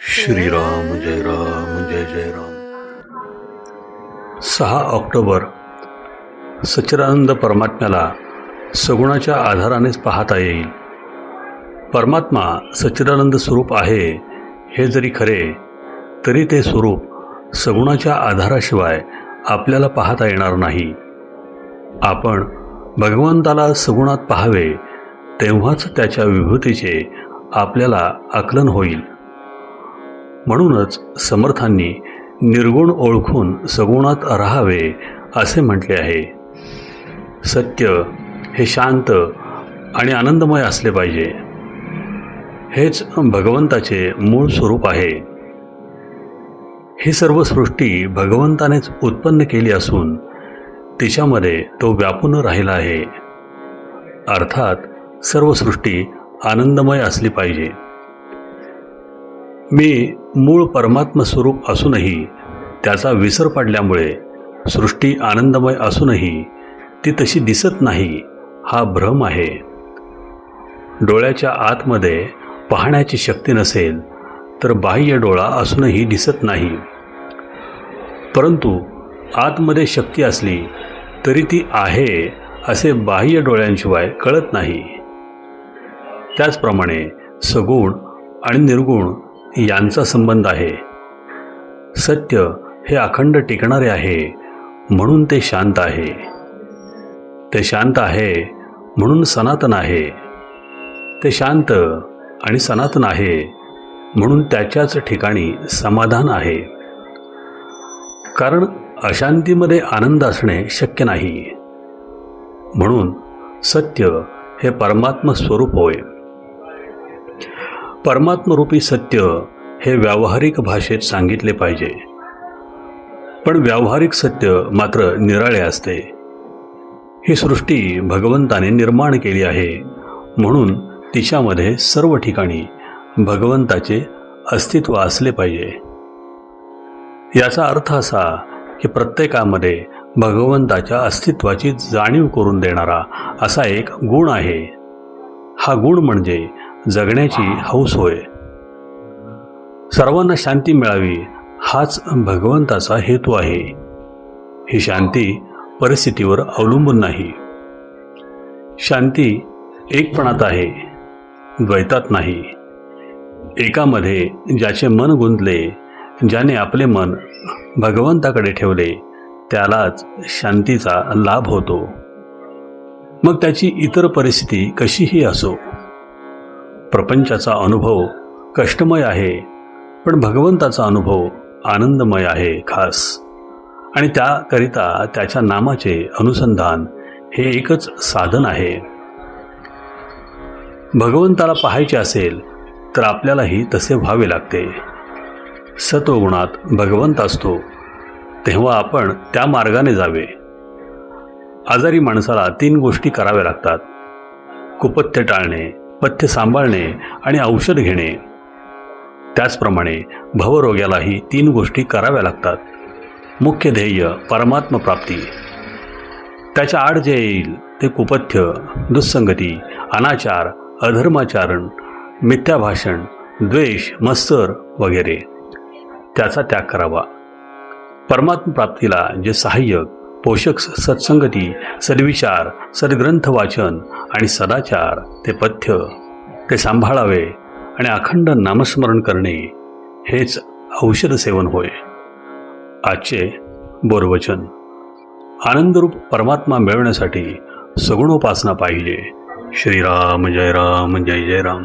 श्रीराम जय राम जय जय राम. सहा ऑक्टोबर सच्चिदानंद परमात्म्याला सगुणाच्या आधारानेच पाहता येईल. परमात्मा सच्चिदानंद स्वरूप आहे हे जरी खरे तरी ते स्वरूप सगुणाच्या आधाराशिवाय आपल्याला पाहता येणार नाही. आपण भगवंताला सगुणात पाहावे तेव्हाच त्याच्या विभूतीचे आपल्याला आकलन होईल. म्हणूनच समर्थांनी निर्गुण ओळखून सगुणात राहावे असे म्हटले आहे. सत्य हे शांत आणि आनंदमय असले पाहिजे. हेच भगवंताचे मूळ स्वरूप आहे. ही सर्व सृष्टी भगवंतानेच उत्पन्न केली असून तिच्यामध्ये तो व्यापून राहिला आहे. अर्थात सर्व सृष्टी आनंदमय असली पाहिजे. मी मूळ परमात्म स्वरूप असूनही त्याचा विसर पडल्यामुळे सृष्टी आनंदमय असूनही ती तशी दिसत नाही हा भ्रम आहे. डोळ्याच्या आतमध्ये पाहण्याची शक्ती नसेल तर बाह्य डोळा असूनही दिसत नाही. परंतु आतमध्ये शक्ती असली तरी ती आहे असे बाह्य डोळ्यांशिवाय कळत नाही. त्याचप्रमाणे सगुण आणि निर्गुण यांचा संबंध आहे. सत्य हे अखंड टिकणारे आहे म्हणून ते शांत आहे. ते शांत आहे म्हणून सनातन आहे. ते शांत आणि सनातन आहे म्हणून त्याच्याच ठिकाणी समाधान आहे. कारण अशांतीमध्ये आनंद असणे शक्य नाही. म्हणून सत्य हे परमात्म स्वरूप होय. परमात्मरूपी सत्य हे व्यावहारिक भाषेत सांगितले पाहिजे. पण व्यावहारिक सत्य मात्र निराळे असते. ही सृष्टी भगवंताने निर्माण केली आहे म्हणून तिच्यामध्ये सर्व ठिकाणी भगवंताचे अस्तित्व असले पाहिजे. याचा अर्थ असा की प्रत्येकामध्ये भगवंताच्या अस्तित्वाची जाणीव करून देणारा असा एक गुण आहे. हा गुण म्हणजे जगण्याची हौस होय. सर्वांना शांती मिळावी हाच भगवंताचा हेतू आहे. ही शांती परिस्थितीवर अवलंबून नाही. शांती एकपणात आहे द्वैतात नाही. एकामध्ये ज्याचे मन गुंतले ज्याने आपले मन भगवंताकडे ठेवले त्यालाच शांतीचा लाभ होतो. मग त्याची इतर परिस्थिती कशीही असो. प्रपंचाचा अनुभव कष्टमय आहे पण भगवंताचा अनुभव आनंदमय आहे खास. आणि त्याकरिता त्याच्या नामाचे अनुसंधान हे एकच साधन आहे. भगवंताला पाहायचे असेल तर आपल्यालाही तसे व्हावे लागते. सत्वगुणात भगवंत असतो तेव्हा आपण त्या मार्गाने जावे. आजारी माणसाला तीन गोष्टी कराव्या लागतात. कुपथ्य टाळणे पथ्य सांभाळणे आणि औषध घेणे. त्याचप्रमाणे भवरोग्यालाही तीन गोष्टी कराव्या लागतात. मुख्य ध्येय परमात्म प्राप्ती. त्याच्या आड जे येईल ते कुपथ्य दुस्संगती अनाचार अधर्माचारण मिथ्याभाषण द्वेष मत्सर वगैरे. त्याचा त्याग करावा. परमात्मा प्राप्तीला जे सहाय्यक पोषक सत्संगती सद्विचार सद्ग्रंथ वाचन आणि सदाचार ते पथ्य ते सांभाळावे आणि अखंड नामस्मरण करणे हेच औषध सेवन होय. आजचे बोरवचन. आनंदरूप परमात्मा मिळवण्यासाठी सगुणोपासना पाहिजे. श्रीराम जय राम जय जय राम.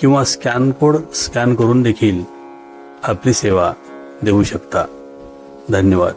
किंवा स्कॅन कोड स्कॅन करून देखील आपली सेवा देऊ शकता. धन्यवाद.